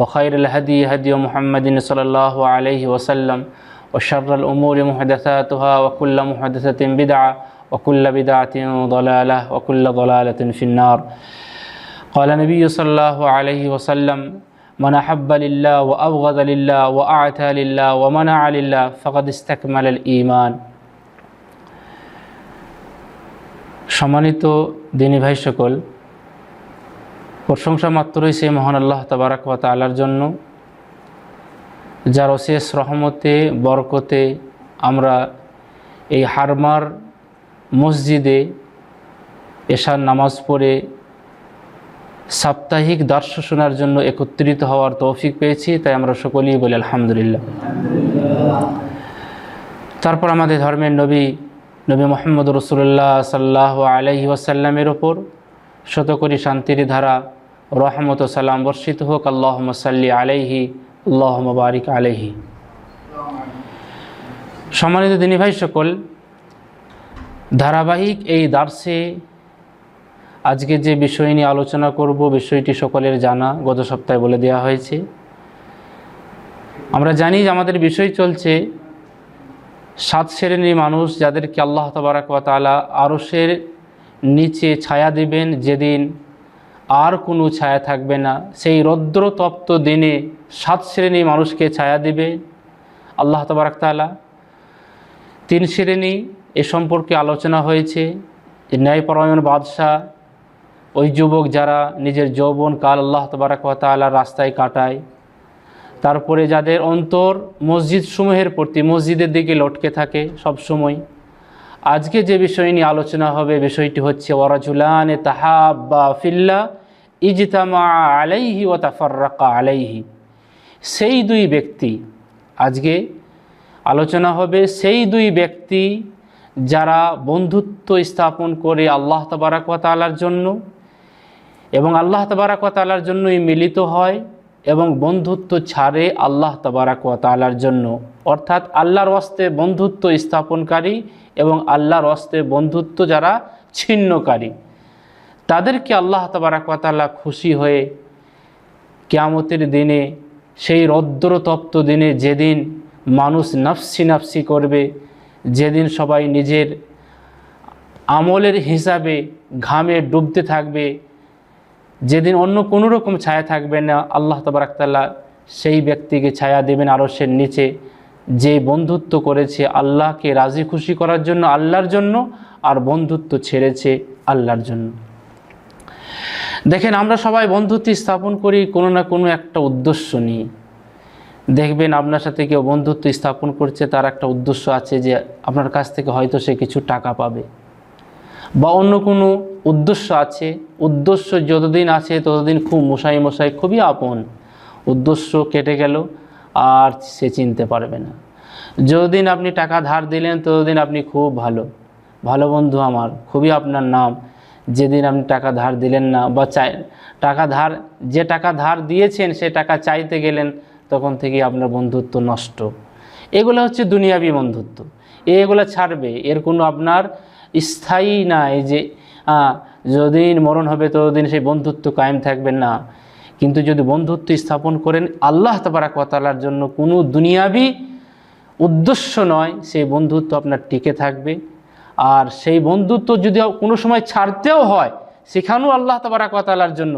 وخير الهدي هدي محمد صلى الله عليه وسلم وشر الأمور محدثاتها وكل محدثة بدعة وكل بدعة ضلالة وكل ضلالة في النار قال النبي صلى الله عليه وسلم من أحب لله وأبغض لله وأعتى لله ومنع لله فقد استكمل الإيمان সম্মানিত দিনী ভাই সকল প্রশংসা মাত্রই সেই মহান আল্লাহ তাবারাক ওয়া তাআলার জন্য, যার অশেষ রহমতে, বরকতে আমরা এই হারমার মসজিদে এশার নামাজ পড়ে সাপ্তাহিক দর্শ শোনার জন্য একত্রিত হওয়ার তৌফিক পেয়েছি, তাই আমরা সকলেই বলি আলহামদুলিল্লাহ। তারপর আমাদের ধর্মের নবী নবী মোহাম্মদ রসুল্লাহ সাল্লাহ আলহি ওয়াসাল্লামের ওপর শতকরি শান্তির ধারা রহমত সালাম বর্ষিত হোক আল্লাহ সাল্লি আলাইহি আল্লাহ বারিক আলাইহি। সম্মানিত দিনী ভাই সকল, ধারাবাহিক এই দার্সে আজকে যে বিষয় নিয়ে আলোচনা করব, বিষয়টি সকলের জানা, গত সপ্তাহে বলে দেওয়া হয়েছে। আমরা জানি যে আমাদের বিষয় চলছে সাত শ্রেণির মানুষ যাদেরকে আল্লাহ তবারাক তালা আরসের নিচে ছায়া দিবেন, যেদিন আর কোনো ছায়া থাকবে না। সেই রৌদ্রতপ্ত দিনে সাত শ্রেণি মানুষকে ছায়া দিবে। আল্লাহ তবারাক তালা তিন শ্রেণি এ সম্পর্কে আলোচনা হয়েছে। ন্যায়পরায়ণ বাদশাহ, ওই যুবক যারা নিজের যৌবন কাল আল্লাহ তবারাক তালার রাস্তায় কাটায়, তারপরে যাদের অন্তর মসজিদ সমূহের প্রতি, মসজিদের দিকে লটকে থাকে সব সময় আজকে যে বিষয় নিয়ে আলোচনা হবে, বিষয়টি হচ্ছে ওয়ারাজুলানে তাহাব্বা ফিল্লা ইজতামা আলাইহি ও তাফার্রাকা আলাইহি। সেই দুই ব্যক্তি, আজকে আলোচনা হবে সেই দুই ব্যক্তি যারা বন্ধুত্ব স্থাপন করে আল্লাহ তবারাকালার জন্য এবং আল্লাহ তবারাকালার জন্যই মিলিত হয় এবং বন্ধুত্ব ছাড়ে আল্লাহ তবারাক তালার জন্য। অর্থাৎ আল্লাহর অস্তে বন্ধুত্ব স্থাপনকারী এবং আল্লাহর অস্তে বন্ধুত্ব যারা ছিন্নকারী। তাদেরকে আল্লাহ তবারাক তালা খুশি হয়ে কেয়ামতের দিনে, সেই রৌদ্রতপ্ত দিনে যেদিন মানুষ নফসি নাফসি করবে, যেদিন সবাই নিজের আমলের হিসাবে ঘামে ডুবতে থাকবে, যেদিন অন্য কোনো রকম ছায়া থাকবে না, আল্লাহ তবরাকতাল্লাহ সেই ব্যক্তিকে ছায়া দেবেন আরসের নিচে। যে বন্ধুত্ব করেছে আল্লাহকে রাজি খুশি করার জন্য আল্লাহর জন্য, আর বন্ধুত্ব ছেড়েছে আল্লাহর জন্য। দেখেন, আমরা সবাই বন্ধুত্ব স্থাপন করি, কোনো না কোনো একটা উদ্দেশ্য নিয়ে। দেখবেন, আপনার সাথে কেউ বন্ধুত্ব স্থাপন করছে, তার একটা উদ্দেশ্য আছে যে, আপনার কাছ থেকে হয়তো সে কিছু টাকা পাবে। বা অন্য কোনো উদ্দেশ্য আছে। উদ্দেশ্য যতদিন আছে, ততদিন খুব মশাই মশাই, খুবই আপন। উদ্দেশ্য কেটে গেল, আর সে চিনতে পারবে না। যতদিন আপনি টাকা ধার দিলেন, ততদিন আপনি খুব ভালো। ভালো বন্ধু আমার, খুবই আপনার নাম। যেদিন আপনি টাকা ধার দিলেন না বা চাই, টাকা ধার, যে টাকা ধার দিয়েছেন সে টাকা চাইতে গেলেন, তখন থেকে আপনার বন্ধুত্ব নষ্ট। এগুলো হচ্ছে দুনিয়াবি বন্ধুত্ব। এগুলো ছাড়বে। এর কোনো আপনার স্থায়ী নাই যে যদিন মরণ হবে ততদিন সেই বন্ধুত্ব কায়েম থাকবে না। কিন্তু যদি বন্ধুত্ব স্থাপন করেন, আল্লাহ তবরাকতালার জন্য কোনো দুনিয়াবি উদ্দেশ্য নয়, সেই বন্ধুত্ব আপনার টিকে থাকবে। আর সেই বন্ধুত্ব যদি কোনো সময় ছাড়তেও হয়, সেখানেও আল্লাহ তবরাকতালার জন্য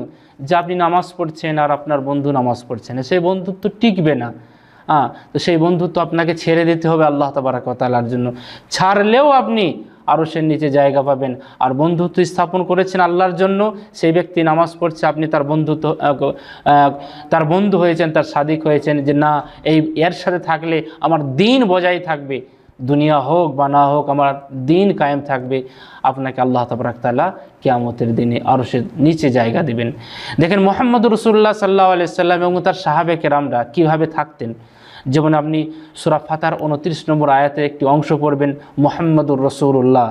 যে আপনি নামাজ পড়ছেন আর আপনার বন্ধু নামাজ পড়ছেন সেই বন্ধুত্ব টিকবে না। হ্যাঁ তো সেই বন্ধুত্ব আপনাকে ছেড়ে দিতে হবে আল্লাহ তবরাকতালার জন্য। ছাড়লেও আপনি আরও সে নিচে জায়গা পাবেন। আর বন্ধুত্ব স্থাপন করেছেন আল্লাহর জন্য, সেই ব্যক্তি নামাজ পড়ছে, আপনি তার বন্ধুত্ব তার বন্ধু হয়েছেন, তার সাদিক হয়েছেন যে, না, এই, এর সাথে থাকলে আমার দিন বজায় থাকবে। দুনিয়া হোক বা না হোক, আমার দিন কায়েম থাকবে। আপনাকে আল্লাহ তবরাক তালা কেয়ামতের দিনে আরও সে নিচে জায়গা দিবেন। দেখেন মোহাম্মদ রসুল্লাহ সাল্লাহ আলাইসাল্লাম এবং তার সাহাবে কেরামরা কীভাবে থাকতেন? যেমন আপনি সুরা ফাতার উনত্রিশ নম্বর আয়াতের একটি অংশ পড়বেন, মোহাম্মদুর রসুল্লাহ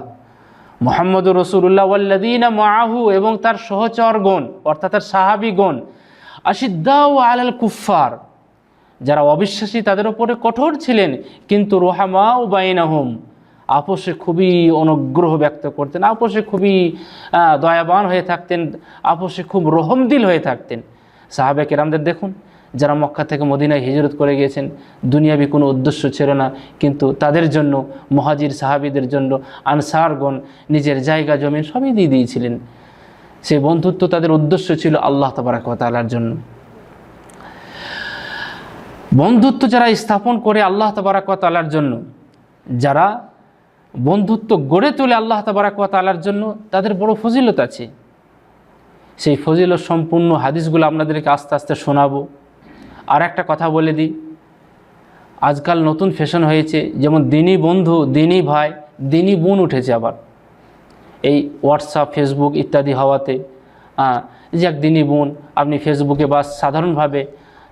মোহাম্মদুর রসুল্লাহ ওয়াল্লাদিনা মাহু এবং তার সহচরগণ, অর্থাৎ তার সাহাবিগণ, আশিদ্দাউ আলাল কুফার যারা অবিশ্বাসী তাদের ওপরে কঠোর ছিলেন, কিন্তু রোহামা ও বাইনাহুম আপোষে খুবই অনুগ্রহ ব্যক্ত করতেন আপোষে খুবই দয়াবান হয়ে থাকতেন আপোষে খুব রহমদিল হয়ে থাকতেন। সাহাবে কেরামদের দেখুন, যারা মক্কা থেকে মদিনায় হিজরত করে গিয়েছেন, দুনিয়াবি কোনো উদ্দেশ্য ছিল না, কিন্তু তাদের জন্য, মহাজির সাহাবিদের জন্য, আনসারগণ নিজের জায়গা, জমিন সবই দিয়ে দিয়েছিলেন। সেই বন্ধুত্ব তাদের উদ্দেশ্য ছিল আল্লাহ তবরাকালার জন্য। বন্ধুত্ব যারা স্থাপন করে আল্লাহ তবরাকালার জন্য, যারা বন্ধুত্ব গড়ে তোলে আল্লাহ তবরাকালার জন্য, তাদের বড় ফজিলত আছে। সেই ফজিলত সম্পূর্ণ হাদিসগুলো আপনাদেরকে আস্তে আস্তে শোনাবো। আর একটা কথা বলে দিই, আজকাল নতুন ফ্যাশন হয়েছে, যেমন দিনই বন্ধু দিনই ভাই দিনই বোন উঠেছে আবার। এই হোয়াটসঅ্যাপ ফেসবুক ইত্যাদি হওয়াতে যে এক দিনী বোন, আপনি ফেসবুকে বা সাধারণভাবে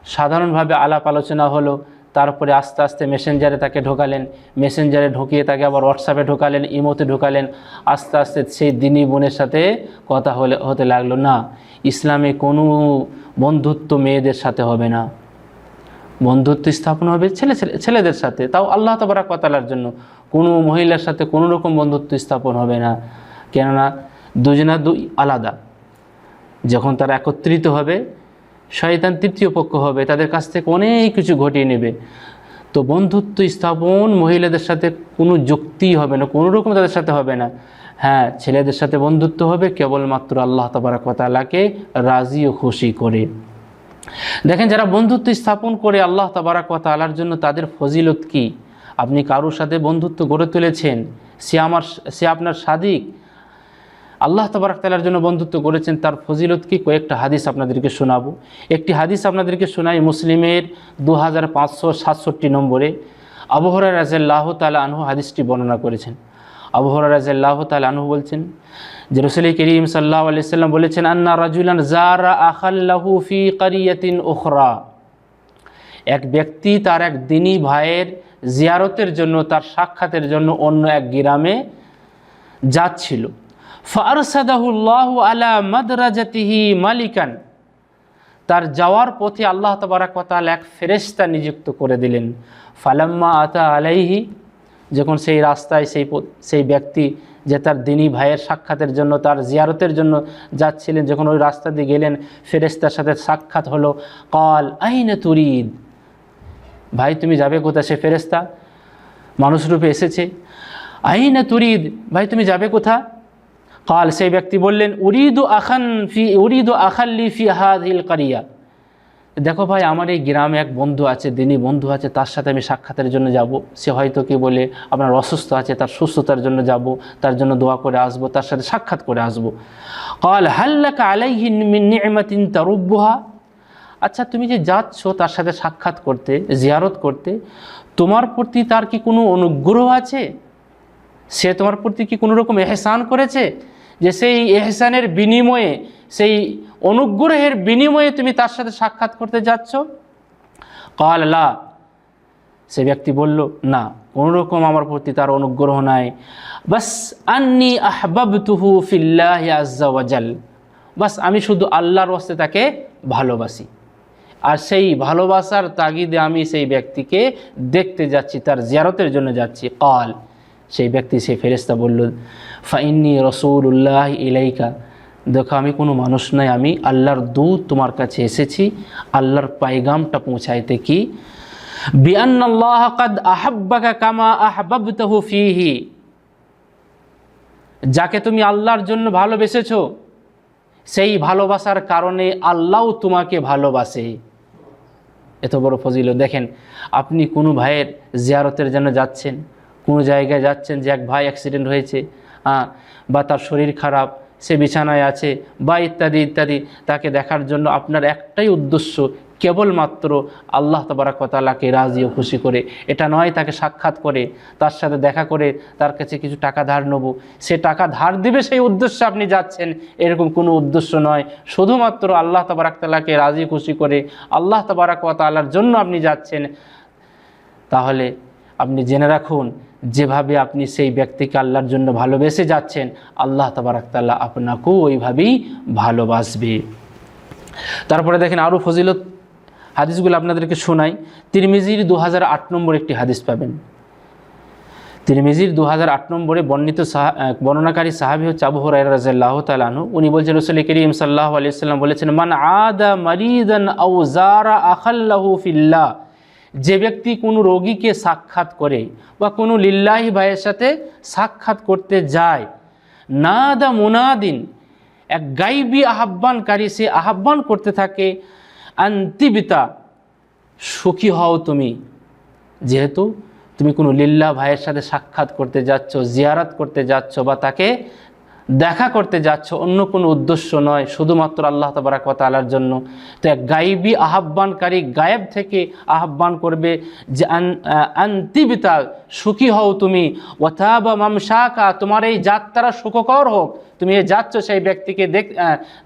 সাধারণভাবে আলাপ আলোচনা হলো, তারপরে আস্তে আস্তে মেসেঞ্জারে তাকে ঢোকালেন মেসেঞ্জারে ঢুকিয়ে তাকে আবার হোয়াটসঅ্যাপে ঢোকালেন ইমোতে ঢোকালেন, আস্তে আস্তে সেই দিনী বোনের সাথে কথা হলে, হতে লাগল, না, ইসলামে কোনো বন্ধুত্ব মেয়েদের সাথে হবে না। বন্ধুত্ব স্থাপন হবে ছেলে ছেলে, ছেলেদের সাথে, তাও আল্লাহ তবরাকাতালার জন্য। কোনো মহিলার সাথে কোনো রকম বন্ধুত্ব স্থাপন হবে না। কেননা দুজনা দুই আলাদা। যখন তারা একত্রিত হবে শয়তান তৃতীয় পক্ষ হবে, তাদের কাছ থেকে অনেক কিছু ঘটিয়ে নেবে। তো বন্ধুত্ব স্থাপন মহিলাদের সাথে কোনো যুক্তি হবে না, কোনো রকম তাদের সাথে হবে না। হ্যাঁ ছেলেদের সাথে বন্ধুত্ব হবে, কেবলমাত্র আল্লাহ তবরাকাতালাকে রাজি ও খুশি করে। দেখেন, যারা বন্ধুত্ব স্থাপন করে আল্লাহ তাবারাক ওয়া তাআলার জন্য তাদের ফজিলত কি? আপনি কারোর সাথে বন্ধুত্ব গড়ে তুলেছেন? সে আমার, সে আপনার সাদিক? আল্লাহ তাবারাক তাআলার জন্য বন্ধুত্ব করেছেন, তার ফজিলত কি কয়েকটা হাদিস আপনাদেরকে শোনাবো। একটি হাদিস আপনাদেরকে শোনাই মুসলিমের দু হাজার পাঁচশো সাতষট্টি নম্বরে। আবহরা রাজাল্লাহ তালা আনহু হাদিসটি বর্ণনা করেছেন। আবহরা রাজাল্লাহ তালা আনহু বলছেন যে রসুল করিম সাল্লাহ আলাইসাল্লাম বলেছেন, আন্না রাজুলান জারা আখাল্লাহু ফি কারিয়াতিন ওখরা এক ব্যক্তি তার এক দিনী ভাইয়ের জিয়ারতের জন্য, তার সাক্ষাতের জন্য অন্য এক গ্রামে যাচ্ছিল। ফারসাদাহুল্লাহ আলা মাদরাজাতিহি মালিকান। তার যাওয়ার পথে আল্লাহ তবরাকাল এক ফেরেশতা নিযুক্ত করে দিলেন। ফালাম্মা আতা আলাইহি, যখন সেই রাস্তায় সেই সেই ব্যক্তি যে তার দিনী ভাইয়ের সাক্ষাতের জন্য, তার জিয়ারতের জন্য যাচ্ছিলেন, যখন ওই রাস্তা দিয়ে গেলেন ফেরেস্তার সাথে সাক্ষাৎ হলো, কল আইনে তুরিদ? ভাই, তুমি যাবে কোথায়? সে ফেরেশতা মানুষরূপে এসেছে। আইনে তুরিদ? ভাই, তুমি যাবে কোথা কাল সেই ব্যক্তি বললেন, উরিদু আখান ফি, উরিদু আখাল্লি ফি হাদ হাদিল কারিয়া। দেখো ভাই, আমার এই গ্রামে এক বন্ধু আছে, দিনী বন্ধু আছে, তার সাথে আমি সাক্ষাতের জন্য যাব। সে হয়তো কি বলে, আপনার অসুস্থ আছে, তার সুস্থতার জন্য যাব, তার জন্য দোয়া করে আসব, তার সাথে সাক্ষাৎ করে আসব। কাল হাল্লাকা আলাইহি মিন নি'মাতিন তারুব্বুহা? আচ্ছা তুমি যে যাচ্ছ তার সাথে সাক্ষাৎ করতে, জিয়ারত করতে, তোমার প্রতি তার কি কোনো অনুগ্রহ আছে? সে তোমার প্রতি কি কোনো রকম এহসান করেছে? যে সেই এহসানের বিনিময়ে, সেই অনুগ্রহের বিনিময়ে তুমি তার সাথে সাক্ষাৎ করতে যাচ্ছ? কাল সে ব্যক্তি বলল, না, কোনোরকম আমার প্রতি তার অনুগ্রহ নাই। বাস আন্নি আহবাবতুহু ফিল্লাহি আজ্জা ওয়াজাল বাস আমি শুধু আল্লাহর ওয়াস্তে তাকে ভালোবাসি। আর সেই ভালোবাসার তাগিদে আমি সেই ব্যক্তিকে দেখতে যাচ্ছি, তার জিয়ারতের জন্য যাচ্ছি। কাল সেই ব্যক্তি, সেই ফেরেস্তা বলল ফাইন্নি রসুল্লাহ ইলাইকা। দেখো, আমি কোনো মানুষ নাই, আমি আল্লাহর দূত তোমার কাছে এসেছি, আল্লাহর পাইগামটা পৌঁছাইতে কি? কামা যাকে তুমি আল্লাহর জন্য ভালোবেসেছো, সেই ভালোবাসার কারণে আল্লাহও তোমাকে ভালোবাসে। এত বড় ফজিল দেখেন, আপনি কোনো ভাইয়ের জিয়ারতের জন্য যাচ্ছেন, কোনো জায়গায় যাচ্ছেন যে এক ভাই অ্যাক্সিডেন্ট হয়েছে হ্যাঁ বা তার শরীর খারাপ, সে বিছানায় আছে, বা ইত্যাদি ইত্যাদি, তাকে দেখার জন্য আপনার একটাই উদ্দেশ্য কেবলমাত্র আল্লাহ তবরাকতালাকে রাজি ও খুশি করে। এটা নয় তাকে সাক্ষাৎ করে, তার সাথে দেখা করে, তার কাছে কিছু টাকা ধার নেব। সে টাকা ধার দিবে সেই উদ্দেশ্যে আপনি যাচ্ছেন, এরকম কোনো উদ্দেশ্য নয়। শুধুমাত্র আল্লাহ তবরাকতালাকে রাজি খুশি করে, আল্লাহ তবরাকতালার জন্য আপনি যাচ্ছেন। তাহলে আপনি জেনে রাখুন যেভাবে আপনি সেই ব্যক্তিকে আল্লাহর জন্য ভালোবেসে যাচ্ছেন, আল্লাহ তবরাকতাল্লাহ আপনাকেও ওইভাবেই ভালোবাসবে। তারপরে দেখেন আরও ফজিলত হাদিসগুলো আপনাদেরকে শোনাই। তিরমিজির দু হাজার আট নম্বর একটি হাদিস পাবেন। তিরমিজির দু হাজার আট নম্বরে বর্ণিত বর্ণনাকারী সাহাবি হচ্ছে আবু হরাই রাজাল্লাহ তালানু উনি বলছেন, রসুল করিম সাল্লাহ আলিয়াল্লাম বলেছেন, মান আদা মারিদান আউ জারা আখাল্লাহু ফিল্লাহ। যে ব্যক্তি কোনো রোগীকে সাক্ষাৎ করে বা কোনো লিল্লাহি ভাইয়ের সাথে সাক্ষাৎ করতে যায় না দা মুনাদিন, এক গাইবি আহ্বানকারী সে আহ্বান করতে থাকে, আন্তিবিতা, সুখী হও তুমি। যেহেতু তুমি কোনো লিল্লা ভাইয়ের সাথে সাক্ষাৎ করতে যাচ্ছ, জিয়ারাত করতে যাচ্ছ বা তাকে দেখা করতে যাচ্ছ অন্য কোনো উদ্দেশ্য নয়, শুধুমাত্র আল্লাহ তবরাকতালার জন্য। তো এক গাইবি আহ্বানকারী গায়েব থেকে আহ্বান করবে যে, আন- আন্তিবিতা, সুখী হও তুমি। অথাবা মামশাকা, তোমার এই যাত্রা সুখকর হোক। তুমি এ যাচ্ছ সেই ব্যক্তিকে দেখ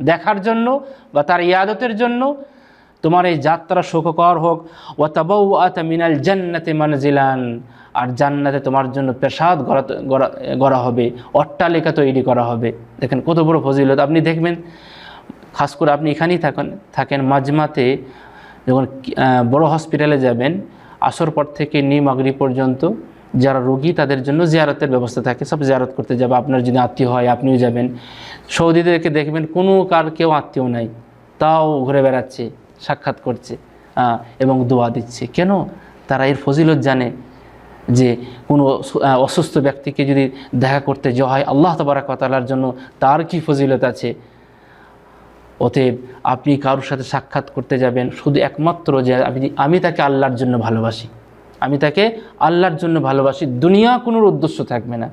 দেখার জন্য বা তার ইয়াদতের জন্য। তোমার এই যাত্রা সুখকর হোক। ও তাবৌ আত মিনাল জান্নাতে মানজিলান। আর জান্নাতে তোমার জন্য পেশাদ গড়া গড়া হবে, অট্টালিকা তৈরি করা হবে। দেখেন কত বড় ফজিলত। আপনি দেখবেন, খাস করে আপনি এখানেই থাকেন থাকেন মাজমাতে যখন বড় হসপিটালে যাবেন, আসর পর থেকে নি মাগরি পর্যন্ত, যারা রোগী তাদের জন্য জিয়ারতের ব্যবস্থা থাকে। সব জিয়ারত করতে যাবে। আপনার যদি আত্মীয় হয়, আপনিও যাবেন। সৌদিদেরকে দেখবেন, কোনো কার কেউ আত্মীয় নাই। তাও ঘুরে বেড়াচ্ছে, সাক্ষাৎ করছে এবং দোয়া দিচ্ছে। কেন? তারা এর ফজিলত জানে। যে কোনো অসুস্থ ব্যক্তিকে যদি দেখা করতে যাওয়া হয়, আল্লাহ তবরাকতালার জন্য তার কি ফজিলত আছে? অতএব আপনি কারোর সাথে সাক্ষাৎ করতে যাবেন, শুধু একমাত্র যে আপনি আমি তাকে আল্লাহর জন্য ভালোবাসি। আমি তাকে আল্লাহর জন্য ভালোবাসি, দুনিয়া কোনো উদ্দেশ্য থাকবে না।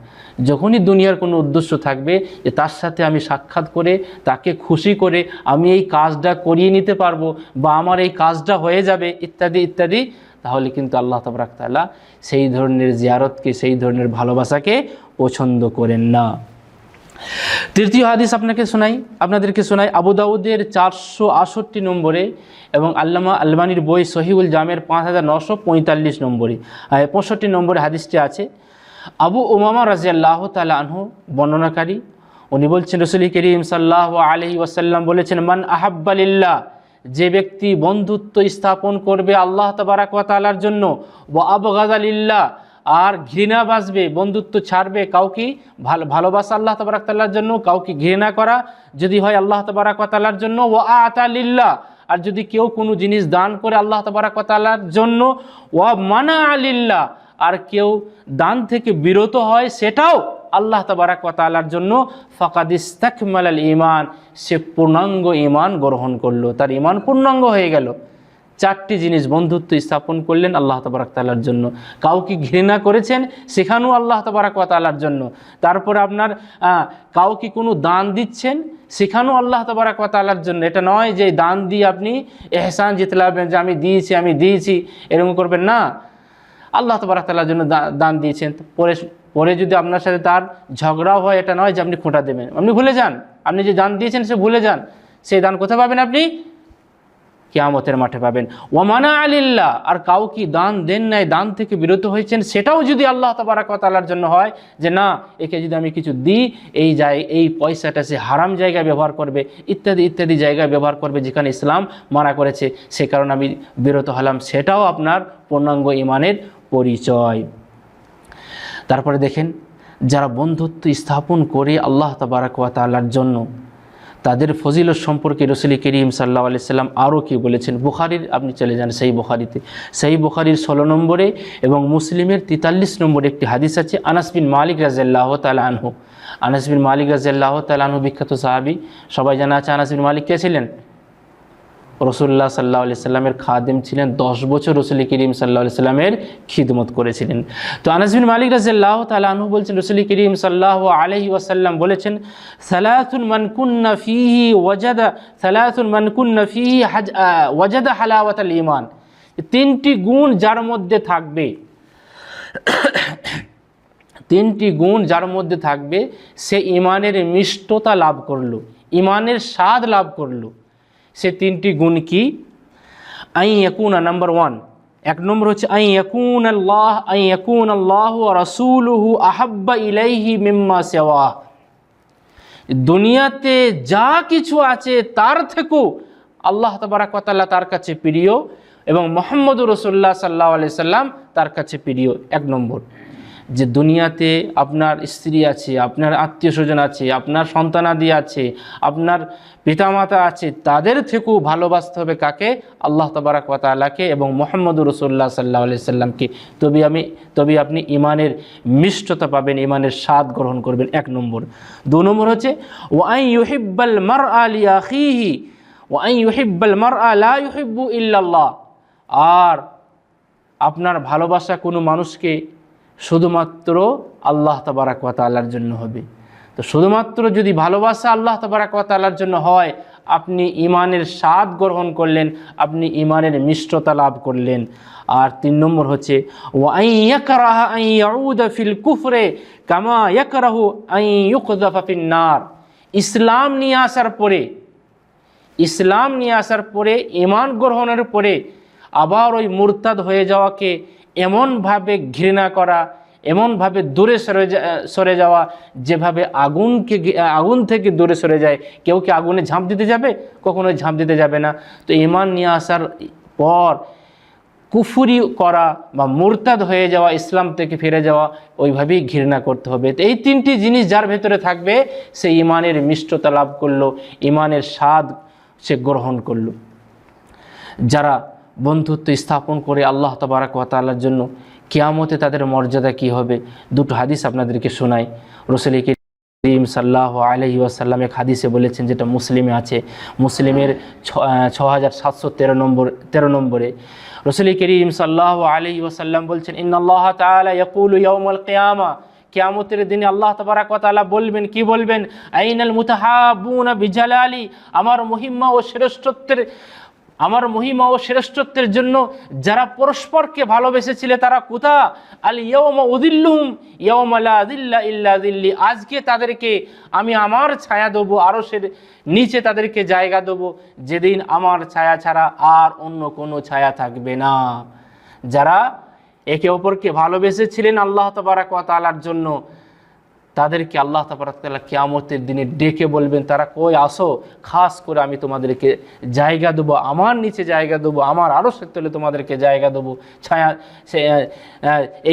যখনই দুনিয়ার কোনো উদ্দেশ্য থাকবে যে তার সাথে আমি সাক্ষাৎ করে, তাকে খুশি করে আমি এই কাজটা করিয়ে নিতে পারব বা আমার এই কাজটা হয়ে যাবে, ইত্যাদি ইত্যাদি তাহলে কিন্তু আল্লাহ তবরাক তাআলা সেই ধরনের জিয়ারতকে, সেই ধরনের ভালোবাসাকে পছন্দ করেন না। তৃতীয় হাদিস আপনাকে শোনাই, আপনাদেরকে শোনাই আবু দাউদের চারশো আষট্টি নম্বরে এবং আল্লামা আলবানির বই সহিউল জামের পাঁচ হাজার নশো পঁয়তাল্লিশ নম্বরে পঁয়ষট্টি নম্বরে হাদিসটি আছে। আবু ওমামা রাজিয়াল্লাহ তালা আনহু বর্ণনাকারী, উনি বলছেন, রসুল করিম সাল্লাহ আলহি ওয়াসাল্লাম বলেছেন, মান আহাব্বালিল্লাহ যে ব্যক্তি বন্ধুত্ব স্থাপন করবে আল্লাহ তবারাকালার জন্য ও আবগাজালিল্লাহ আর ঘৃণা বাসবে বন্ধুত্ব ছাড়বে কাউকে ভালো, ভালোবাসা আল্লাহ তবরাকাল্লার জন্য, কাউকে ঘৃণা করা, যদি হয় আল্লাহ তবরাকালার জন্য ও আতালিল্লাহ আর যদি কেউ কোনো জিনিস দান করে আল্লাহ তবরাকালার জন্য ও মানা আলিল্লাহ আর কেউ দান থেকে বিরত হয় সেটাও আল্লাহ তবরাকালার জন্য ফকাদিস্তাকমাল আল ইমান সে পূর্ণাঙ্গ ইমান গ্রহণ করল। তার ইমান পূর্ণাঙ্গ হয়ে গেল। চারটি জিনিস বন্ধুত্ব স্থাপন করলেন আল্লাহ তবারাক তালার জন্য। কাউকে ঘৃণা করেছেন সেখানেও আল্লাহ তবারাক তালার জন্য। তারপরে আপনার কাউকে কোনো দান দিচ্ছেন সেখানেও আল্লাহ তবারাক তালার জন্য। এটা নয় যে দান দিয়ে আপনি এহসান জিতলাবেন, যে আমি দিয়েছি আমি দিয়েছি, এরকম করবেন না। আল্লাহ তবারাক তালার জন্য দান দিয়েছেন। পরে পরে যদি আপনার সাথে তার ঝগড়াও হয়, এটা নয় যে আপনি খোঁটা দেবেন। আপনি ভুলে যান। আপনি যে দান দিয়েছেন, সে ভুলে যান। সেই দান কোথায় পাবেন আপনি? কেয়ামতের মাঠে পাবেন। ওমানা আলিল্লাহ, আর কাউ কি দান দেন নাই, দান থেকে বিরত হয়েছেন, সেটাও যদি আল্লাহ তবারাকালার জন্য হয় যে, না, একে যদি আমি কিছু দিই, এই জায় এই পয়সাটা সে হারাম জায়গায় ব্যবহার করবে, ইত্যাদি ইত্যাদি জায়গায় ব্যবহার করবে যেখানে ইসলাম মানা করেছে, সে কারণে আমি বিরত হলাম। সেটাও আপনার পূর্ণাঙ্গ ইমানের পরিচয়। তারপরে দেখেন, যারা বন্ধুত্ব স্থাপন করে আল্লাহ তাবারাকালার জন্য, তাদের ফজিলত সম্পর্কে রসুল করিম সাল্লাহ আলি সাল্লাম আরও কি বলেছেন? বুখারির, আপনি চলে যান সেই বুখারিতে। সেই বুখারির ষোলো নম্বরে এবং মুসলিমের তেতাল্লিশ নম্বরে একটি হাদিস আছে, আনাস বিন মালিক রাজাল্লাহ তালা আনহু। আনাস বিন মালিক রাজাল্লাহ তালা বিখ্যাত সাহাবি। সবাই জানা আছে আনাস বিন মালিক কে ছিলেন? রসুল্লাহ সাল্লাহ সাল্লামের খাদিম ছিলেন, দশ বছর রসুল করিম সাল্লাহ সাল্লামের খিদমত করেছিলেন। তো আনাসবিন মালিক রাজিয়াল্লাহ তালা আনহু বলছেন, রসুল করিম সাল্লাহ আলহি ওয়াসাল্লাম বলেছেন সালাতুন মানকুন্না ফিহি ওয়াজাদা সালাতুন মানকুন্না ফিহি হাজ ওয়াজাদা হালাওয়াত আল ইমান তিনটি গুণ যার মধ্যে থাকবে, তিনটি গুণ যার মধ্যে থাকবে, সে ইমানের মিষ্টতা লাভ করল ইমানের স্বাদ লাভ করল। সে তিনটি গুণ কি? আই ইয়াকুনা, নাম্বার ওয়ান। এক নম্বর হচ্ছে আই ইয়াকুন আল্লাহ আই ইয়াকুন আল্লাহ রসুলহু আহাব্বা ইলাইহি মিম্মা সেওয়া দুনিয়াতে যা কিছু আছে তার থেকেও আল্লাহ তবরাকাল্লাহ তার কাছে প্রিয় এবং মোহাম্মদ রসুল্লাহ সাল্লাহ আলি সাল্লাম তার কাছে প্রিয়। এক নম্বর। যে দুনিয়াতে আপনার স্ত্রী আছে, আপনার আত্মীয় স্বজন আছে, আপনার সন্তানাদি আছে, আপনার পিতামাতা আছে, তাদের থেকেও ভালোবাসতে হবে কাকে? আল্লাহ তবারাক তালাকে এবং মোহাম্মদ রসুল্লাহ সাল্লাহ আলি সাল্লামকে। তবে আমি, তবে আপনি ইমানের মিষ্টতা পাবেন ইমানের স্বাদ গ্রহণ করবেন। এক নম্বর। দু নম্বর হচ্ছে ওয়াই ইউহিব্বাল মার আলী আখিহি ওয়াই ইউহিব্বাল মার আলা ইউহিব্বু ইল্লাল্লাহ। আর আপনার ভালোবাসা কোনো মানুষকে শুধুমাত্র আল্লাহ তাবারাকালার জন্য হবে। তো শুধুমাত্র যদি ভালোবাসা আল্লাহ তাবারাকালার জন্য হয়, আপনি ইমানের স্বাদ গ্রহণ করলেন, আপনি ইমানের মিষ্টতা লাভ করলেন। আর তিন নম্বর হচ্ছে ফিল কুফরে কামা নার। ইসলাম নিয়ে আসার পরে, ইসলাম নিয়ে আসার পরে ইমান গ্রহণের পরে আবার ওই মুরতাদ হয়ে যাওয়াকে এমনভাবে ঘৃণা করা, এমনভাবে দূরে সরে সরে যাওয়া, যেভাবে আগুনকে আগুন থেকে দূরে সরে যায়, কেউ কি আগুনে ঝাঁপ দিতে যাবে? কখনোই ঝাঁপ দিতে যাবে না। তো ইমান নিয়ে আসার পর কুফুরি করা বা মুরতাদ হয়ে যাওয়া, ইসলাম থেকে ফিরে যাওয়া, ওইভাবেই ঘৃণা করতে হবে। তো এই তিনটি জিনিস যার ভেতরে থাকবে, সে ইমানের মিষ্টতা লাভ করল, ইমানের স্বাদ সে গ্রহণ করল। যারা বন্ধুত্ব স্থাপন করে আল্লাহ তবারাক ওয়াতালার জন্য কিয়ামতে তাদের মর্যাদা কি হবে? দুটো হাদিস আপনাদেরকে শোনাই। রসুল করিম সাল্লাহ আলহি ওয়াসাল্লাম এক হাদিসে বলেছেন যেটা মুসলিমে আছে। মুসলিমের ছ সাতশো তেরো নম্বর, তেরো নম্বরে। রসুল করিম সাল্লাহ আলহি ওয়াসাল্লাম বলছেন ইন আল্লাহ তালা ইয়াকুল ইয়াউমাল কিয়ামা। কিয়ামতের দিনে আল্লাহ তবারাক তাআলা বলবেন, কি বলবেন? আইনাল মুতাহাবুনা বিজালালি। আমার মহিমা ও শ্রেষ্ঠত্বের আমার মহিমা ও শ্রেষ্ঠত্বের জন্য যারা পরস্পরকে ভালোবেসেছিলে তারা কোথা? আল ইয়মা উদিল্লুম ইয়ম আদিল্লা ইল্লা দিল্লি আজকে তাদেরকে আমি আমার ছায়া দেবো আরও সে নিচে তাদেরকে জায়গা দেবো। যেদিন আমার ছায়া ছাড়া আর অন্য কোনো ছায়া থাকবে না। যারা একে অপরকে ভালোবেসেছিলেন আল্লাহ তবারাক ওয়া তাআলার জন্য তাদেরকে আল্লাহ তালা কেয়ামতের দিনে ডেকে বলবেন, তারা কই আসো? খাস করে আমি তোমাদেরকে জায়গা দেবো, আমার নিচে জায়গা দেবো, আমার আরসের তলে তোমাদেরকে জায়গা দেবো, ছায়া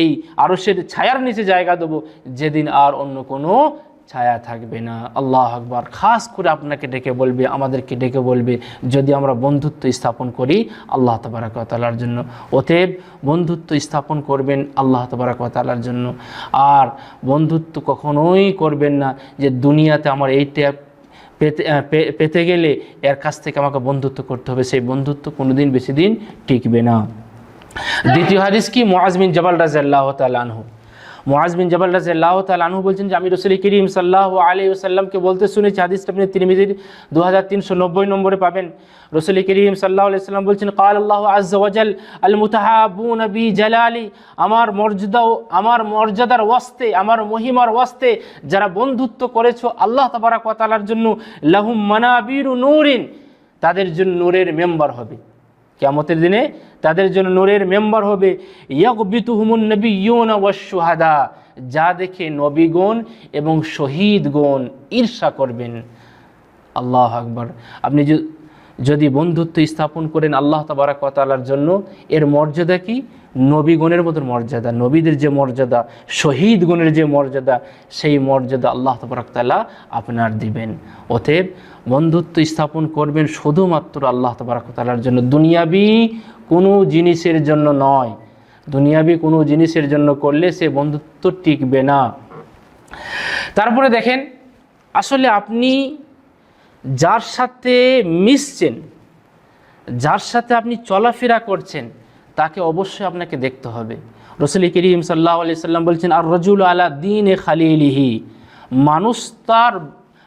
এই আরসের ছায়ার নিচে জায়গা দেবো, যেদিন আর অন্য কোনো ছায়া থাকবে না। আল্লাহ আকবার। খাস করে আপনাকে ডেকে বলবে, আমাদেরকে ডেকে বলবে, যদি আমরা বন্ধুত্ব স্থাপন করি আল্লাহ তবরাকতালার জন্য। অতএব বন্ধুত্ব স্থাপন করবেন আল্লাহ তবরাকতালার জন্য। আর বন্ধুত্ব কখনোই করবেন না যে দুনিয়াতে আমার এইটা পেতে পে- পেতে গেলে এর কাছ থেকে আমাকে বন্ধুত্ব করতে হবে। সেই বন্ধুত্ব কোনোদিন বেশি দিন টিকবে না। দ্বিতীয় হাদিস কি? মোয়াজমিন জবাল রাজাল্লাহ তালানহু মোয়াজ বিন জবাল রাজিয়াল্লাহ তাআলা আনহু বলছেন যে, আমি রসুল করিম সাল্লাহ আলী সাল্লামকে বলতে শুনেছি হাদিসটা আপনি তিরমিজির দু হাজার তিনশো নব্বই নম্বরে পাবেন। রসুল করিম সাল্লাহ আলি সাল্লাম বলছেন, কাল আল্লাহ আজ্জাল আল মুতাহাবু নবী জালালি, আমার মর্যাদা আমার মর্যাদার ওয়াস্তে, আমার মহিমার ওয়াস্তে যারা বন্ধুত্ব করেছ, আল্লাহ তাবারাক ওয়া তাআলার জন্য, লাহুম মানাবিরু নূরিন, তাদের জন্য নূরের মেম্বার হবে। কিয়ামতের দিনে তাদের জন্য নূরের মেম্বার হবে। ইয়াকবিতুহুমুন নবিয়্যুনা ওয়াশ-শুহাদা, যা দেখে নবীগণ এবং শহীদগণ ঈর্ষা করবেন। আল্লাহ আকবর। আপনি যদি বন্ধুত্ব স্থাপন করেন আল্লাহ তাবারাক ওয়া জন্য, এর মর্যাদা কি? নবীগণের মতো মর্যাদা, নবীদের যে মর্যাদা শহীদ গুণের যে মর্যাদা, সেই মর্যাদা আল্লাহ তাবারাক তাআলা আপনার দিবেন। অতএব বন্ধুত্ব স্থাপন করবেন শুধুমাত্র আল্লাহ তাবারাক ওয়া জন্য। দুনিয়াবি কোনো জিনিসের জন্য নয়। দুনিয়াবি কোনো জিনিসের জন্য করলে সে বন্ধুত্ব টিকবে না। তারপরে দেখেন, আসলে আপনি যার সাথে মিশছেন, যার সাথে আপনি চলাফেরা করছেন, তাকে অবশ্যই আপনাকে দেখতে হবে। রসুল করিম সাল্লাহ আলি সাল্লাম বলছেন, আর রজুল আলা দিন এ খালিলিহি। মানুষ তার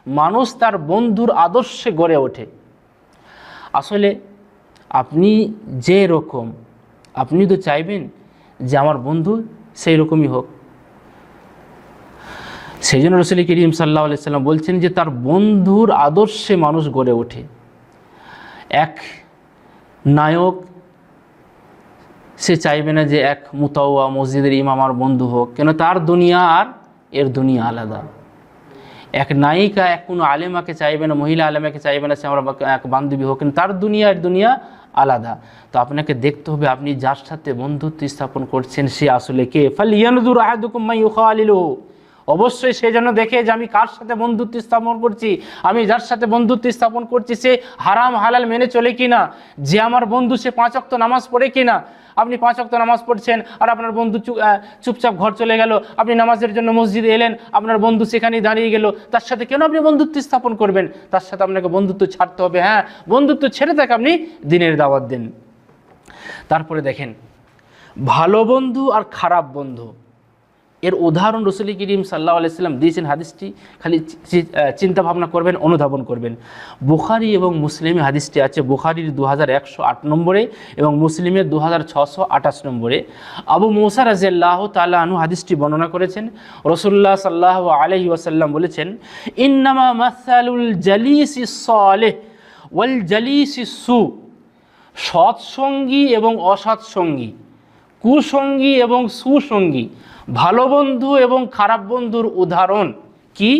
মানুষ তার বন্ধুর আদর্শে গড়ে ওঠে। আসলে আপনি যে রকম, আপনি তো চাইবেন যে আমার বন্ধু সেই রকমই হোক। সেই জন্য রসুল করিম সাল্লাহ সাল্লাম বলছেন যে তার বন্ধুর আদর্শে মানুষ গড়ে ওঠে। এক নায়ক, সে চাইবে না যে এক মুতাওয়া মসজিদের ইমাম আমার বন্ধু হোক, কেন তার দুনিয়া আর এর দুনিয়া আলাদা। এক নায়িকা, এক কোনো আলেমাকে চাইবে না, মহিলা আলেমাকে চাইবে না, সে আমার এক বান্ধবী হোক তার দুনিয়া আর দুনিয়া আলাদা। তো আপনাকে দেখতে হবে আপনি যার সাথে বন্ধুত্ব স্থাপন করছেন, সে আসলে কে? ফালিয়ানুদুর আহাদুকুম মাই ইউখালিলু অবশ্যই সে যেন দেখে যে আমি কার সাথে বন্ধুত্ব স্থাপন করছি, আমি যার সাথে বন্ধুত্ব স্থাপন করছি, সে হারাম হালাল মেনে চলে কিনা? যে আমার বন্ধু সে পাঁচ অক্ত নামাজ পড়ে কিনা? আপনি পাঁচ অক্ত নামাজ পড়ছেন আর আপনার বন্ধু চুপ- চুপচাপ ঘর চলে গেল, আপনি নামাজের জন্য মসজিদে এলেন, আপনার বন্ধু সেখানেই দাঁড়িয়ে গেল, তার সাথে কেন আপনি বন্ধুত্ব স্থাপন করবেন? তার সাথে আপনাকে বন্ধুত্ব ছাড়তে হবে হ্যাঁ? বন্ধুত্ব ছেড়ে তাকে আপনি দিনের দাওয়াত দেন। তারপরে দেখেন, ভালো বন্ধু আর খারাপ বন্ধু। এর উদাহরণ রসুল করিম সাল্লাহ আলাইসাল্লাম দিয়েছেন হাদিসটি, খালি চিন্তা ভাবনা করবেন, অনুধাবন করবেন। বুখারি এবং মুসলিমে হাদিসটি আছে, বুখারির দু হাজার একশো আট নম্বরে এবং মুসলিমের দু নম্বরে। আবু মৌসা রাজিয়াল্লাহ তাল্লাহ আনু হাদিসটি বর্ণনা করেছেন রসুল্লাহ সাল্লাহ আলহি ওয়াসাল্লাম বলেছেন, ইন্নামা মাসালুল জালিসি ওয়াল জালিসি সু, সৎসঙ্গী এবং অসৎসঙ্গী, কুসঙ্গী এবং সুসঙ্গী ভালো বন্ধু এবং খারাপ বন্ধুর উদাহরণ কি?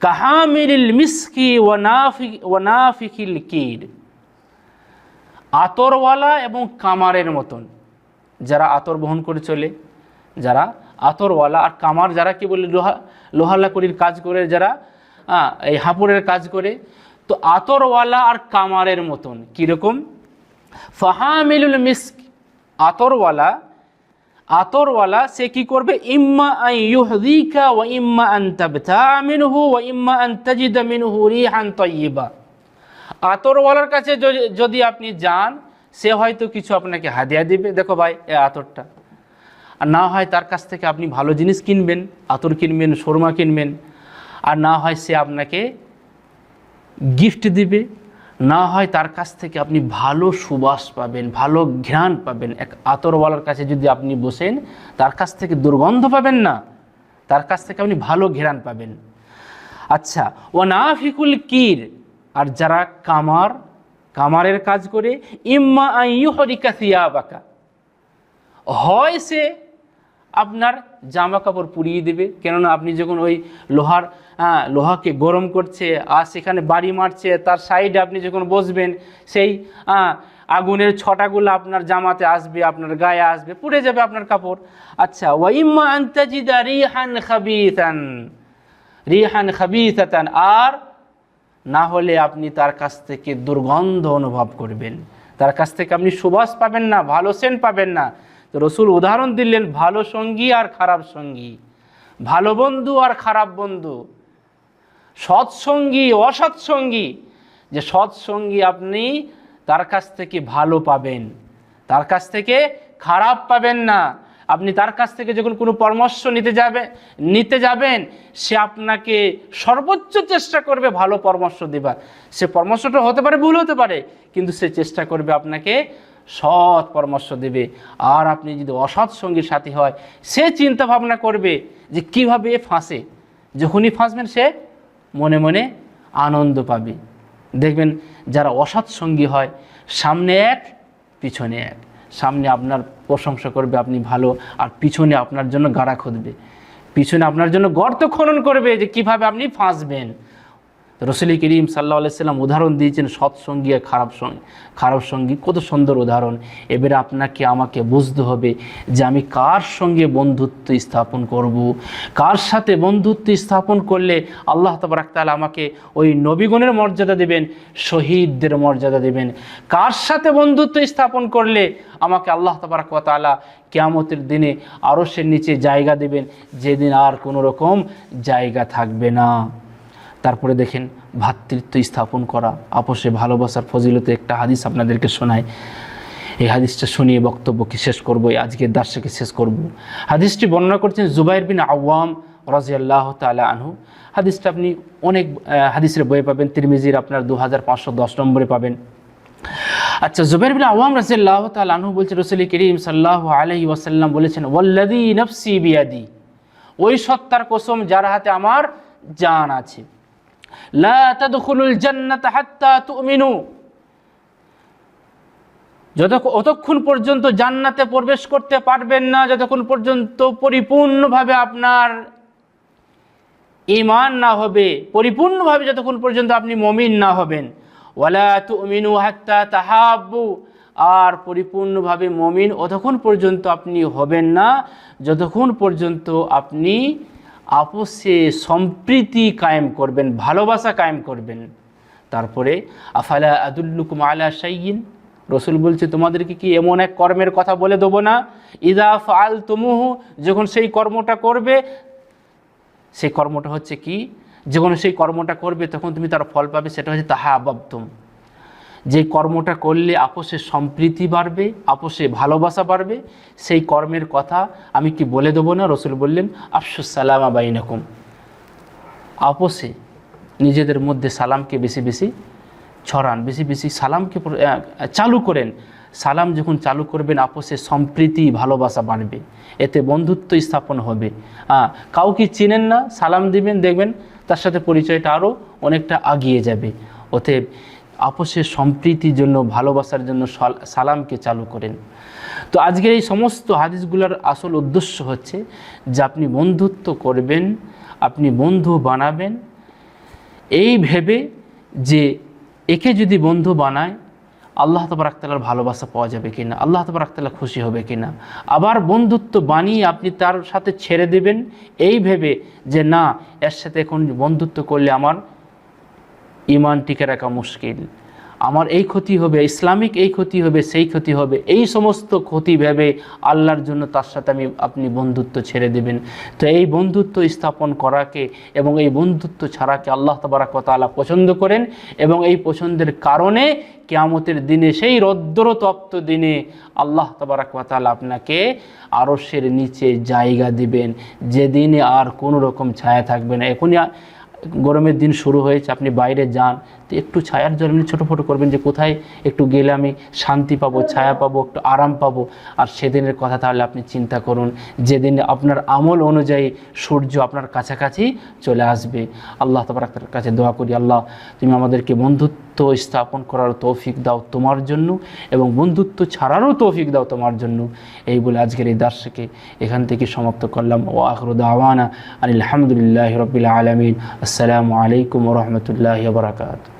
কাহামিল মিসকি ওয়ানাফি ওয়ানাফিকিল কির। আতরওয়ালা এবং কামারের মতন। যারা আতর বহন করে চলে, যারা আতরওয়ালা আর কামার যারা কি বলে, লোহা লোহালাকড়ির কাজ করে, যারা এই হাঁপুরের কাজ করে, তো আতরওয়ালা আর কামারের মতন। কীরকম? ফাহামিলুল মিস্ক, আতরওয়ালা আতরওয়ালা, সে কি করবে? ইম্মা আন ইউহদিকা ইম্মা আন মিনহু ইম্মা আন তাজিদা মিনহু রিহান তাইয়্যিবা আতরওয়ালার কাছে যদি- আপনি যান, সে হয়তো কিছু আপনাকে হাদিয়া দিবে। দেখো ভাই, এ আতরটা। আর না হয় তার কাছ থেকে আপনি ভালো জিনিস কিনবেন, আতর কিনবেন শর্মা কিনবেন, আর না হয় সে আপনাকে গিফট দিবে। না হয় তার কাছ থেকে আপনি ভালো সুবাস পাবেন, ভালো ঘ্রাণ পাবেন। এক আতরওয়ালার কাছে যদি আপনি বসেন, তার কাছ থেকে দুর্গন্ধ পাবেন না, তার কাছ থেকে আপনি ভালো ঘ্রাণ পাবেন। আচ্ছা ও নাফিকুল কির, আর যারা কামার, কামারের কাজ করে, ইম্মা আইহরিকা সিয়াবাকা। হয় সে আপনার জামা কাপড় পুড়িয়ে দেবে, কেননা আপনি যখন ওই লোহার হ্যাঁ, লোহাকে গরম করছে আর সেখানে বাড়ি মারছে তার সাইডে আপনি যখন বসবেন সেই হ্যাঁ, আগুনের ছটাগুলো আপনার জামাতে আসবে আপনার গায়ে আসবে পুড়ে যাবে আপনার কাপড়। আচ্ছা ওয়াইম্মা আন্তাজিদা রিহান খাবিতান রিহান খাবিতান আর না হলে আপনি তার কাছ থেকে দুর্গন্ধ অনুভব করবেন। তার কাছ থেকে আপনি সুবাস পাবেন না ভালো সেন্ট পাবেন না। তো রসুল উদাহরণ দিলেন ভালো সঙ্গী আর খারাপ সঙ্গী। ভালো বন্ধু আর খারাপ বন্ধু। সৎসঙ্গী, অসৎসঙ্গী। যে সৎসঙ্গী আপনি তার কাছ থেকে ভালো পাবেন। তার কাছ থেকে খারাপ পাবেন না। আপনি তার কাছ থেকে যখন কোনো পরামর্শ নিতে যাবে নিতে যাবেন, সে আপনাকে সর্বোচ্চ চেষ্টা করবে ভালো পরামর্শ দেবার। সে পরামর্শটা হতে পারে, ভুল হতে পারে, কিন্তু সে চেষ্টা করবে আপনাকে সৎ পরামর্শ দেবে। আর আপনি যদি অসৎ সঙ্গীর সাথী হয়, সে চিন্তা ভাবনা করবে যে কীভাবে ফাঁসে? যখনই ফাঁসবেন সে মনে মনে আনন্দ পাবে। দেখবেন যারা অসৎ সঙ্গী হয়, সামনে এক, পিছনে এক। সামনে আপনার প্রশংসা করবে আপনি ভালো, আর পিছনে আপনার জন্য গাড়া খুঁজবে। পিছনে আপনার জন্য গর্ত খনন করবে যে কীভাবে আপনি ফাঁসবেন। রসুল করিম সাল্লাহ সাল্লাম উদাহরণ দিয়েছেন সৎসঙ্গী আর খারাপ সঙ্গী খারাপ সঙ্গী। কত সুন্দর উদাহরণ। এবারে আপনাকে, আমাকে বুঝতে হবে যে আমি কার সঙ্গে বন্ধুত্ব স্থাপন করব। কার সাথে বন্ধুত্ব স্থাপন করলে আল্লাহ তবরাক তাআলা আমাকে ওই নবীগণের মর্যাদা দেবেন, শহীদদের মর্যাদা দেবেন। কার সাথে বন্ধুত্ব স্থাপন করলে আমাকে আল্লাহ তবরাক তাআলা কেয়ামতের দিনে আরও সে নিচে জায়গা দেবেন। যেদিন আর কোনো রকম জায়গা থাকবে না। তারপরে দেখেন ভ্রাতৃত্ব স্থাপন করা, আপোষে ভালোবাসার ফজিলতে একটা হাদিস আপনাদেরকে শোনায় এই হাদিসটা শুনিয়ে বক্তব্যকে শেষ করব? এই আজকের দার্শকে শেষ করব? হাদিসটি বর্ণনা করছেন জুবাইর বিন আওয়াম রাজিয়াল্লাহ তালা আনহু। হাদিসটা আপনি অনেক হাদিসের বইয়ে পাবেন, তিরমিজির আপনার দু হাজার পাঁচশো দশ নম্বরে পাবেন। আচ্ছা জুবাইর বিন আওয়াম রাজিয়াল্লাহ তালা আনহু বলছে রসুল করিম সাল্লাহ আলহি ওয়াসাল্লাম বলেছেন ওয়াল্লাদি নফসি বিয়াদি ওই সত্তার কসম যার হাতে আমার জান আছে। যত অতক্ষণ পর্যন্ত জান্নাতে প্রবেশ করতে পারবেন না, যতক্ষণ পর্যন্ত পরিপূর্ণভাবে আপনার ইমান না হবে, পরিপূর্ণভাবে যতক্ষণ পর্যন্ত আপনি মমিন না হবেন। ওয়ালা তুমিনু হাত্তা তাহাব্বু। আর পরিপূর্ণভাবে মমিন অতক্ষণ পর্যন্ত আপনি হবেন না, যতক্ষণ পর্যন্ত আপনি আপোষে সম্প্রীতি কায়েম করবেন, ভালোবাসা কায়েম করবেন। তারপরে, আফালা আদুল্লুকুম আলা শাইয়িন রসুল বলছে, তোমাদেরকে কি এমন এক কর্মের কথা বলে দেবো না? ইদা ফাল তুমুহু যখন সেই কর্মটা করবে, সেই কর্মটা হচ্ছে কি? যখন সেই কর্মটা করবে, তখন তুমি তার ফল পাবে, সেটা হচ্ছে তাহা আবাবতুম যে কর্মটা করলে আপোষে সম্প্রীতি বাড়বে, আপোষে ভালোবাসা বাড়বে, সেই কর্মের কথা আমি কি বলে দেবো না? রসুল বললেন, আফসুস সালামা বাইনকুম। আপোষে নিজেদের মধ্যে সালামকে বেশি বেশি ছড়ান, বেশি বেশি সালামকে চালু করেন। সালাম যখন চালু করবেন, আপোষে সম্প্রীতি, ভালোবাসা বাড়বে। এতে বন্ধুত্ব স্থাপন হবে। হ্যাঁ কাউকে চিনেন না, সালাম দিবেন, দেখবেন তার সাথে পরিচয়টা আরও অনেকটা আগিয়ে যাবে। অতএব আপোষের সম্প্রীতির জন্য, ভালোবাসার জন্য সালামকে চালু করেন। তো আজকের এই সমস্ত হাদিসগুলোর আসল উদ্দেশ্য হচ্ছে যে আপনি বন্ধুত্ব করবেন, আপনি বন্ধু বানাবেন। এই ভেবে যে একে যদি বন্ধু বানায়, আল্লাহ তবরাকতালার ভালোবাসা পাওয়া যাবে কিনা, আল্লাহ তবরাকতালা খুশি হবে কিনা। আবার বন্ধুত্ব বানিয়ে আপনি তার সাথে ছেড়ে দেবেন, এই ভেবে যে না, এর সাথে এখন বন্ধুত্ব করলে আমার ইমান টিকে রাখা মুশকিল। আমার এই ক্ষতি হবে, ইসলামিক এই ক্ষতি হবে, সেই ক্ষতি হবে, এই সমস্ত ক্ষতি ভেবে আল্লাহর জন্য তার সাথে আমি, আপনি বন্ধুত্ব ছেড়ে দেবেন। তো এই বন্ধুত্ব স্থাপন করাকে এবং এই বন্ধুত্ব ছাড়াকে আল্লাহ তবরাকতালা পছন্দ করেন এবং এই পছন্দের কারণে কেয়ামতের দিনে, সেই রৌদ্রতপ্ত দিনে আল্লাহ তবরাকতালা আপনাকে আরশের নিচে জায়গা দিবেন। যেদিনে আর কোনো রকম ছায়া থাকবে না। এখনই গরমের দিন শুরু হয়েছে আপনি বাইরে যান তো একটু ছায়ার জন্য ছোটো ফোটো করবেন যে কোথায় একটু গেলে আমি শান্তি পাবো, ছায়া পাবো, একটু আরাম পাবো। আর সেদিনের কথা তাহলে আপনি চিন্তা করুন, যেদিন আপনার আমল অনুযায়ী সূর্য আপনার কাছাকাছি চলে আসবে। আল্লাহ তোমার কাছে দোয়া করি, আল্লাহ তুমি আমাদেরকে বন্ধুত্ব স্থাপন করার তৌফিক দাও তোমার জন্য এবং বন্ধুত্ব ছাড়ারও তৌফিক দাও তোমার জন্য। এই বলে আজকের এই দার্শকে এখান থেকে সমাপ্ত করলাম। ও আখরুদ আওয়ানা আলহামদুলিল্লাহ রবিল আলমিন। আসসালামু আলাইকুম রহমতুল্লাহ বরাকাত